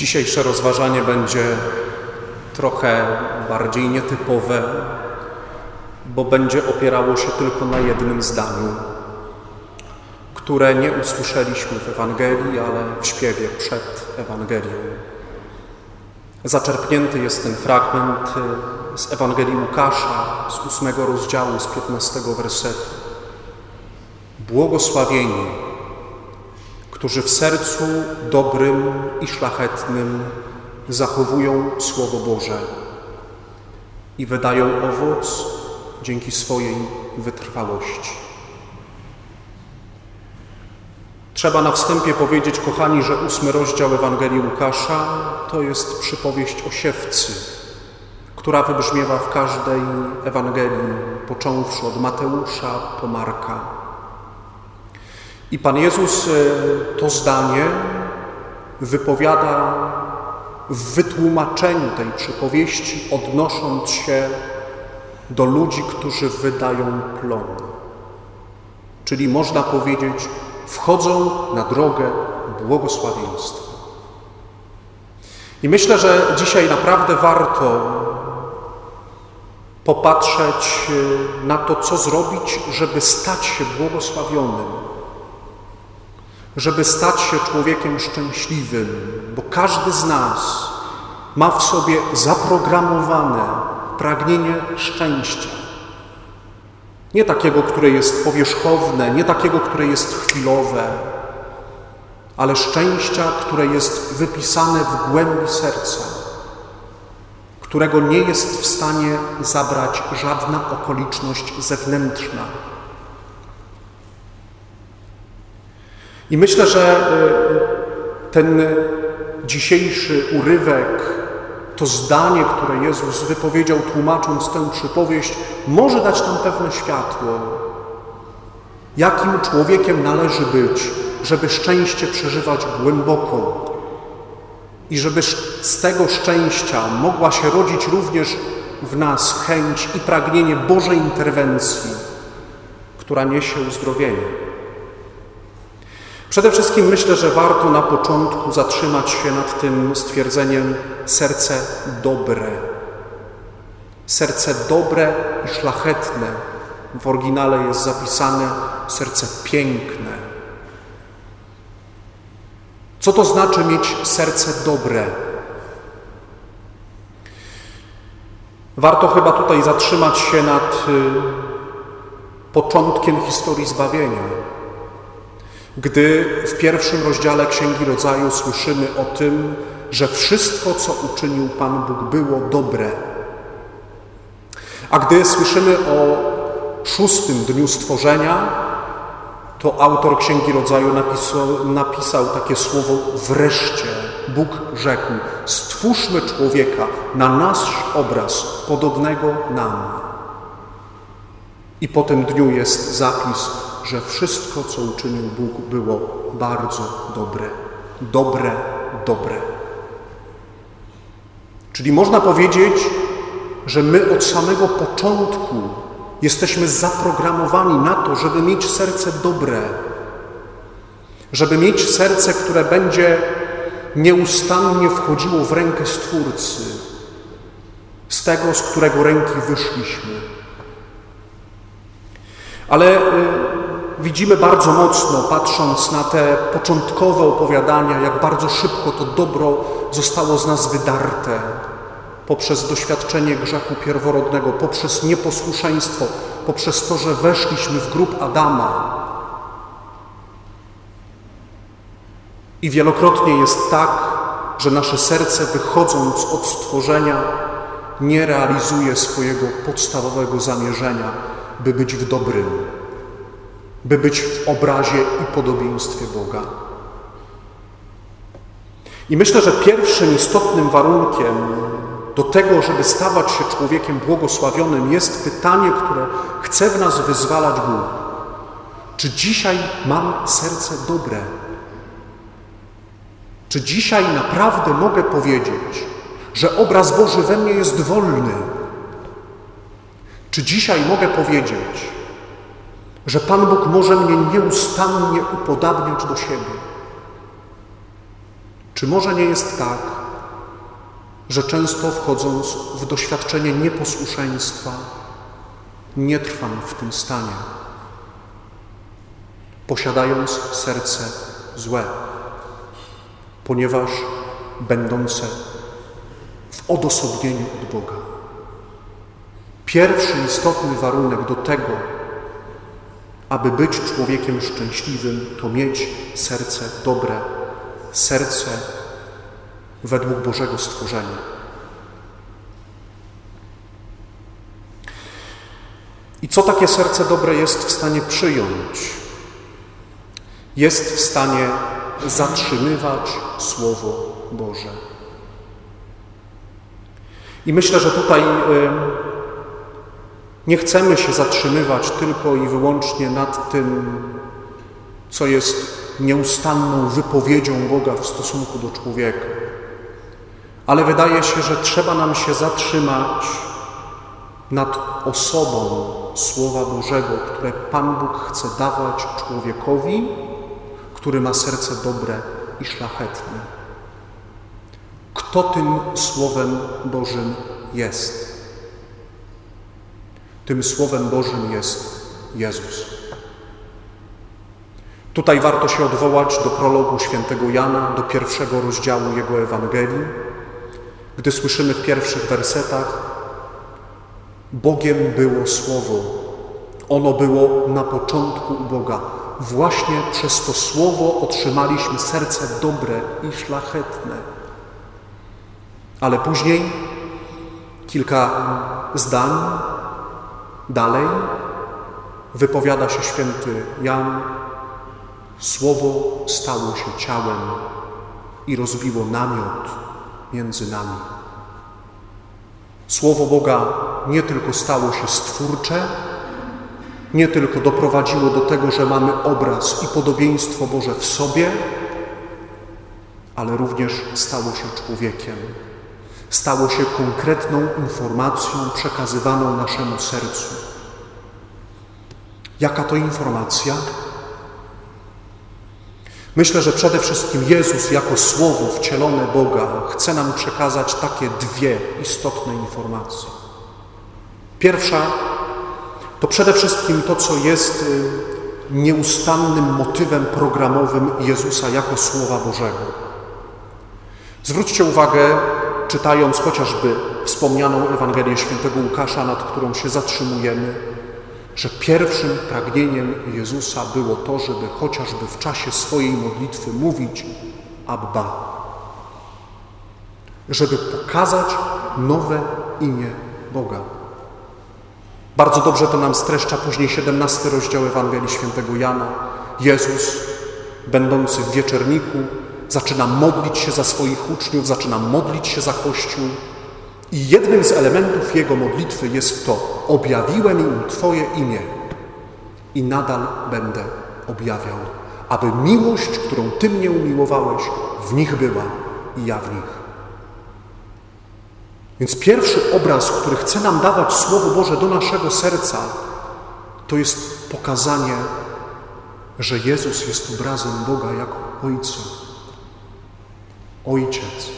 Dzisiejsze rozważanie będzie trochę bardziej nietypowe, bo będzie opierało się tylko na jednym zdaniu, które nie usłyszeliśmy w Ewangelii, ale w śpiewie przed Ewangelią. Zaczerpnięty jest ten fragment z Ewangelii Łukasza z ósmego rozdziału, z piętnastego wersetu. Błogosławieni, którzy w sercu dobrym i szlachetnym zachowują Słowo Boże i wydają owoc dzięki swojej wytrwałości. Trzeba na wstępie powiedzieć, kochani, że ósmy rozdział Ewangelii Łukasza to jest przypowieść o siewcy, która wybrzmiewa w każdej Ewangelii, począwszy od Mateusza po Marka. I Pan Jezus to zdanie wypowiada w wytłumaczeniu tej przypowieści, odnosząc się do ludzi, którzy wydają plon. Czyli można powiedzieć, wchodzą na drogę błogosławieństwa. I myślę, że dzisiaj naprawdę warto popatrzeć na to, co zrobić, żeby stać się błogosławionym, żeby stać się człowiekiem szczęśliwym, bo każdy z nas ma w sobie zaprogramowane pragnienie szczęścia. Nie takiego, które jest powierzchowne, nie takiego, które jest chwilowe, ale szczęścia, które jest wypisane w głębi serca, którego nie jest w stanie zabrać żadna okoliczność zewnętrzna. I myślę, że ten dzisiejszy urywek, to zdanie, które Jezus wypowiedział, tłumacząc tę przypowieść, może dać nam pewne światło. Jakim człowiekiem należy być, żeby szczęście przeżywać głęboko i żeby z tego szczęścia mogła się rodzić również w nas chęć i pragnienie Bożej interwencji, która niesie uzdrowienie. Przede wszystkim myślę, że warto na początku zatrzymać się nad tym stwierdzeniem serce dobre. Serce dobre i szlachetne. W oryginale jest zapisane serce piękne. Co to znaczy mieć serce dobre? Warto chyba tutaj zatrzymać się nad początkiem historii zbawienia. Gdy w pierwszym rozdziale Księgi Rodzaju słyszymy o tym, że wszystko, co uczynił Pan Bóg, było dobre. A gdy słyszymy o szóstym dniu stworzenia, to autor Księgi Rodzaju napisał, napisał takie słowo wreszcie. Bóg rzekł, stwórzmy człowieka na nasz obraz, podobnego nam. I po tym dniu jest zapis, że wszystko, co uczynił Bóg, było bardzo dobre. Dobre, dobre. Czyli można powiedzieć, że my od samego początku jesteśmy zaprogramowani na to, żeby mieć serce dobre, żeby mieć serce, które będzie nieustannie wchodziło w rękę Stwórcy, z tego, z którego ręki wyszliśmy. Ale widzimy bardzo mocno, patrząc na te początkowe opowiadania, jak bardzo szybko to dobro zostało z nas wydarte poprzez doświadczenie grzechu pierworodnego, poprzez nieposłuszeństwo, poprzez to, że weszliśmy w grób Adama. I wielokrotnie jest tak, że nasze serce, wychodząc od stworzenia, nie realizuje swojego podstawowego zamierzenia, by być w dobrym by być w obrazie i podobieństwie Boga. I myślę, że pierwszym istotnym warunkiem do tego, żeby stawać się człowiekiem błogosławionym, jest pytanie, które chce w nas wyzwalać Bóg. Czy dzisiaj mam serce dobre? Czy dzisiaj naprawdę mogę powiedzieć, że obraz Boży we mnie jest wolny? Czy dzisiaj mogę powiedzieć, że Pan Bóg może mnie nieustannie upodabniać do siebie? Czy może nie jest tak, że często wchodząc w doświadczenie nieposłuszeństwa, nie trwam w tym stanie, posiadając serce złe, ponieważ będące w odosobnieniu od Boga. Pierwszy istotny warunek do tego, aby być człowiekiem szczęśliwym, to mieć serce dobre, serce według Bożego stworzenia. I co takie serce dobre jest w stanie przyjąć? Jest w stanie zatrzymywać Słowo Boże. I myślę, że tutaj nie chcemy się zatrzymywać tylko i wyłącznie nad tym, co jest nieustanną wypowiedzią Boga w stosunku do człowieka. Ale wydaje się, że trzeba nam się zatrzymać nad osobą Słowa Bożego, które Pan Bóg chce dawać człowiekowi, który ma serce dobre i szlachetne. Kto tym Słowem Bożym jest? Tym Słowem Bożym jest Jezus. Tutaj warto się odwołać do prologu świętego Jana, do pierwszego rozdziału jego Ewangelii, gdy słyszymy w pierwszych wersetach Bogiem było Słowo. Ono było na początku u Boga. Właśnie przez to Słowo otrzymaliśmy serce dobre i szlachetne. Ale później, kilka zdań dalej, wypowiada się święty Jan, Słowo stało się ciałem i rozbiło namiot między nami. Słowo Boga nie tylko stało się stwórcze, nie tylko doprowadziło do tego, że mamy obraz i podobieństwo Boże w sobie, ale również stało się człowiekiem. Stało się konkretną informacją przekazywaną naszemu sercu. Jaka to informacja? Myślę, że przede wszystkim Jezus jako Słowo wcielone Boga chce nam przekazać takie dwie istotne informacje. Pierwsza to przede wszystkim to, co jest y, nieustannym motywem programowym Jezusa jako Słowa Bożego. Zwróćcie uwagę, czytając chociażby wspomnianą Ewangelię świętego Łukasza, nad którą się zatrzymujemy, że pierwszym pragnieniem Jezusa było to, żeby chociażby w czasie swojej modlitwy mówić Abba, żeby pokazać nowe imię Boga. Bardzo dobrze to nam streszcza później 17 rozdział Ewangelii Świętego Jana. Jezus, będący w wieczerniku, zaczyna modlić się za swoich uczniów, zaczyna modlić się za Kościół. I jednym z elementów jego modlitwy jest to: Objawiłem im Twoje imię i nadal będę objawiał, aby miłość, którą Ty mnie umiłowałeś, w nich była i ja w nich. Więc pierwszy obraz, który chce nam dawać Słowo Boże do naszego serca, to jest pokazanie, że Jezus jest obrazem Boga jako Ojca. Ojciec.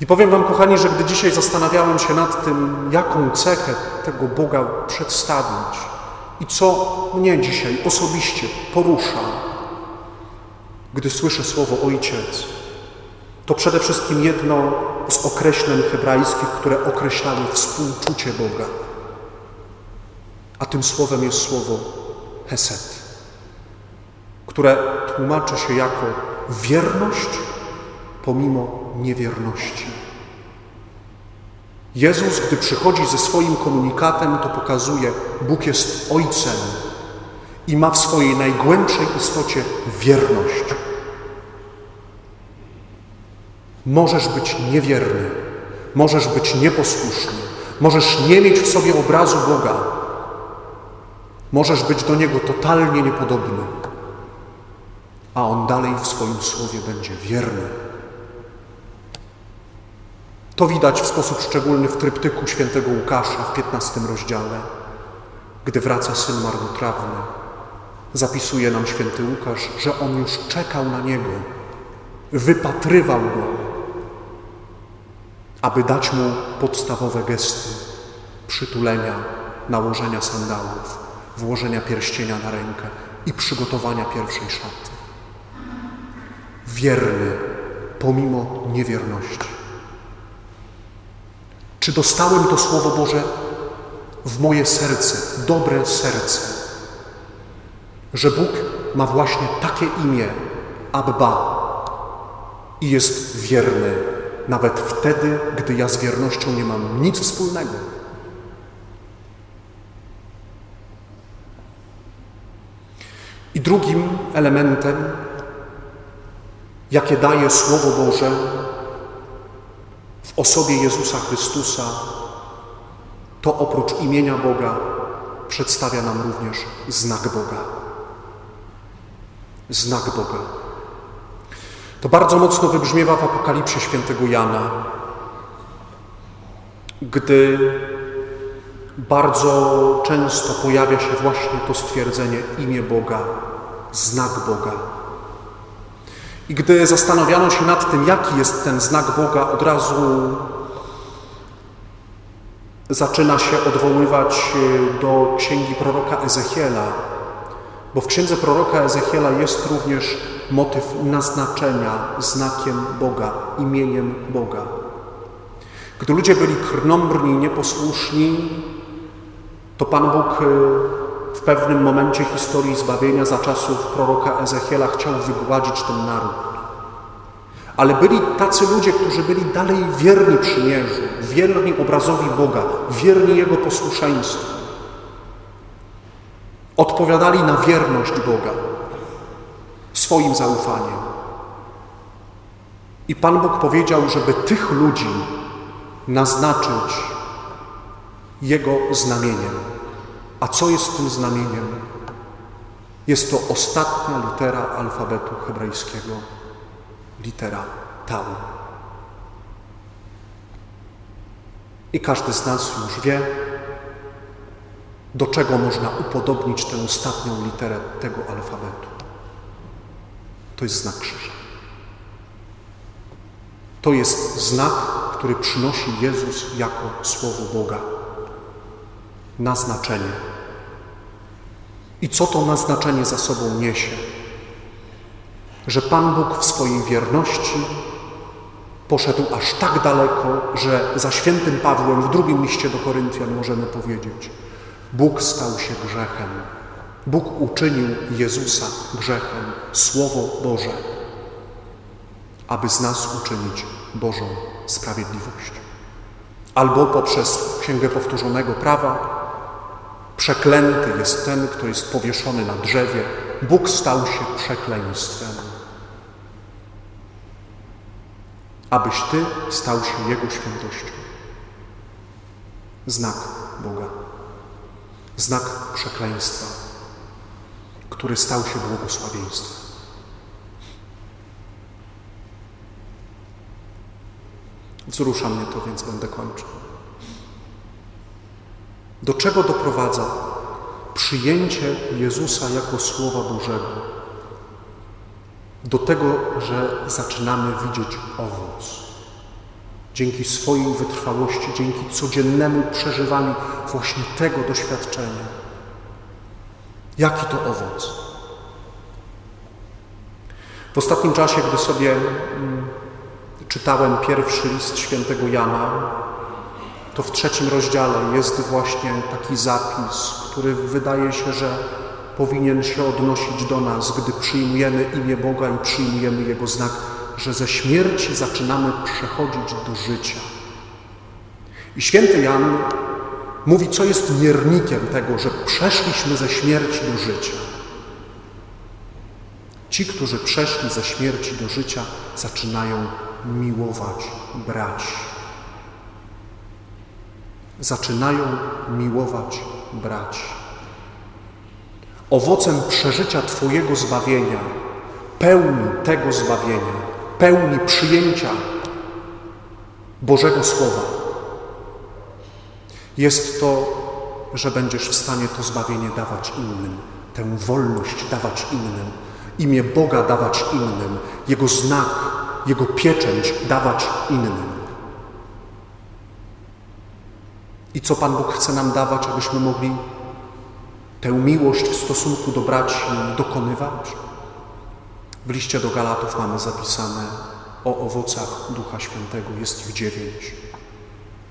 I powiem Wam, kochani, że gdy dzisiaj zastanawiałem się nad tym, jaką cechę tego Boga przedstawić i co mnie dzisiaj osobiście porusza, gdy słyszę słowo Ojciec, to przede wszystkim jedno z określeń hebrajskich, które określały współczucie Boga. A tym słowem jest słowo Hesed, które tłumaczy się jako wierność pomimo niewierności. Jezus, gdy przychodzi ze swoim komunikatem, to pokazuje, Bóg jest Ojcem i ma w swojej najgłębszej istocie wierność. Możesz być niewierny, możesz być nieposłuszny, możesz nie mieć w sobie obrazu Boga, możesz być do Niego totalnie niepodobny, a On dalej w swoim słowie będzie wierny. To widać w sposób szczególny w tryptyku świętego Łukasza w 15 rozdziale, gdy wraca syn marnotrawny. Zapisuje nam święty Łukasz, że on już czekał na niego wypatrywał go, aby dać mu podstawowe gesty przytulenia, nałożenia sandałów, włożenia pierścienia na rękę i przygotowania pierwszej szaty. Wierny pomimo niewierności. Czy dostałem to Słowo Boże w moje serce, dobre serce, że Bóg ma właśnie takie imię, Abba, i jest wierny nawet wtedy, gdy ja z wiernością nie mam nic wspólnego. I drugim elementem, jakie daje Słowo Boże w osobie Jezusa Chrystusa, to oprócz imienia Boga przedstawia nam również znak Boga. Znak Boga. To bardzo mocno wybrzmiewa w Apokalipsie świętego Jana, gdy bardzo często pojawia się właśnie to stwierdzenie imię Boga, znak Boga. I gdy zastanawiano się nad tym, jaki jest ten znak Boga, od razu zaczyna się odwoływać do księgi proroka Ezechiela, bo w księdze proroka Ezechiela jest również motyw naznaczenia znakiem Boga, imieniem Boga. Gdy ludzie byli krnąbrni, nieposłuszni, to Pan Bóg y, w pewnym momencie historii zbawienia za czasów proroka Ezechiela chciał wygładzić ten naród. Ale byli tacy ludzie, którzy byli dalej wierni przymierzu, wierni obrazowi Boga, wierni Jego posłuszeństwu. Odpowiadali na wierność Boga swoim zaufaniem. I Pan Bóg powiedział, żeby tych ludzi naznaczyć Jego znamieniem. A co jest tym znamieniem? Jest to ostatnia litera alfabetu hebrajskiego, litera Tau. I każdy z nas już wie, do czego można upodobnić tę ostatnią literę tego alfabetu. To jest znak krzyża. To jest znak, który przynosi Jezus jako Słowo Boga. Naznaczenie. I co to naznaczenie za sobą niesie? Że Pan Bóg w swojej wierności poszedł aż tak daleko, że za świętym Pawłem w drugim liście do Koryntian możemy powiedzieć: Bóg stał się grzechem Bóg uczynił Jezusa grzechem, Słowo Boże, aby z nas uczynić Bożą sprawiedliwość. Albo poprzez Księgę Powtórzonego Prawa przeklęty jest ten, kto jest powieszony na drzewie. Bóg stał się przekleństwem, abyś Ty stał się Jego świętością. Znak Boga, znak przekleństwa który stał się błogosławieństwem. Wzrusza mnie to, więc będę kończył. Do czego doprowadza przyjęcie Jezusa jako Słowa Bożego? Do tego, że zaczynamy widzieć owoc. Dzięki swojej wytrwałości, dzięki codziennemu przeżywaniu właśnie tego doświadczenia. Jaki to owoc? W ostatnim czasie, gdy sobie mm, czytałem pierwszy list świętego Jana, to w trzecim rozdziale jest właśnie taki zapis, który wydaje się, że powinien się odnosić do nas, gdy przyjmujemy imię Boga i przyjmujemy Jego znak, że ze śmierci zaczynamy przechodzić do życia. I święty Jan mówi, co jest miernikiem tego, że przeszliśmy ze śmierci do życia. Ci, którzy przeszli ze śmierci do życia, zaczynają miłować braci. Zaczynają miłować braci. Owocem przeżycia Twojego zbawienia, pełni tego zbawienia, pełni przyjęcia Bożego Słowa, jest to, że będziesz w stanie to zbawienie dawać innym, tę wolność dawać innym, imię Boga dawać innym, Jego znak Jego pieczęć dawać innym. I co Pan Bóg chce nam dawać, abyśmy mogli tę miłość w stosunku do braci dokonywać? W liście do Galatów mamy zapisane o owocach Ducha Świętego, jest ich dziewięć.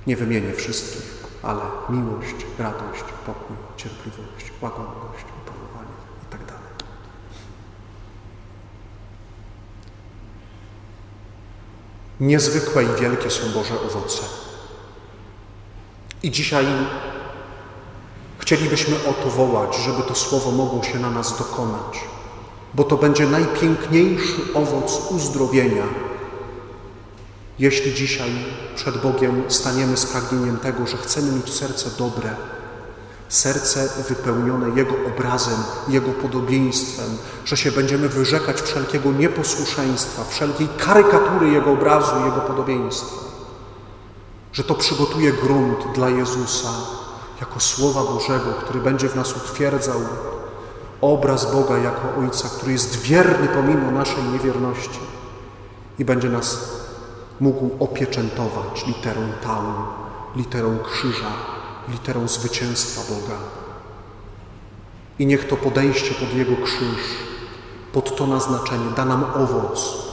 Nie wymienię wszystkich, ale miłość, radość, pokój, cierpliwość, łagodność, opanowanie itd. Niezwykłe i wielkie są Boże owoce. I dzisiaj chcielibyśmy o to wołać, żeby to słowo mogło się na nas dokonać, bo to będzie najpiękniejszy owoc uzdrowienia, jeśli dzisiaj przed Bogiem staniemy z pragnieniem tego, że chcemy mieć serce dobre, serce wypełnione Jego obrazem, Jego podobieństwem, że się będziemy wyrzekać wszelkiego nieposłuszeństwa, wszelkiej karykatury Jego obrazu, Jego podobieństwa, że to przygotuje grunt dla Jezusa jako Słowa Bożego, który będzie w nas utwierdzał obraz Boga jako Ojca, który jest wierny pomimo naszej niewierności i będzie nas mógł opieczętować literą tau, literą krzyża, literą zwycięstwa Boga. I niech to podejście pod Jego krzyż, pod to naznaczenie da nam owoc,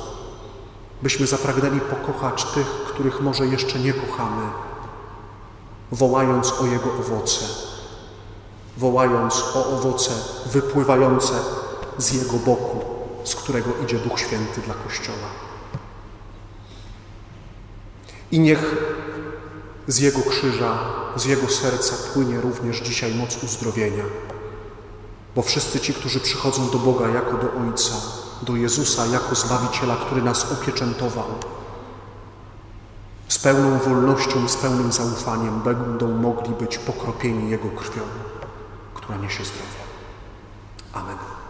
byśmy zapragnęli pokochać tych, których może jeszcze nie kochamy, wołając o Jego owoce, wołając o owoce wypływające z Jego boku, z którego idzie Duch Święty dla Kościoła. I niech z Jego krzyża, z Jego serca płynie również dzisiaj moc uzdrowienia. Bo wszyscy ci, którzy przychodzą do Boga jako do Ojca, do Jezusa jako Zbawiciela, który nas opieczętował, z pełną wolnością, z pełnym zaufaniem będą mogli być pokropieni Jego krwią, która niesie zdrowie. Amen.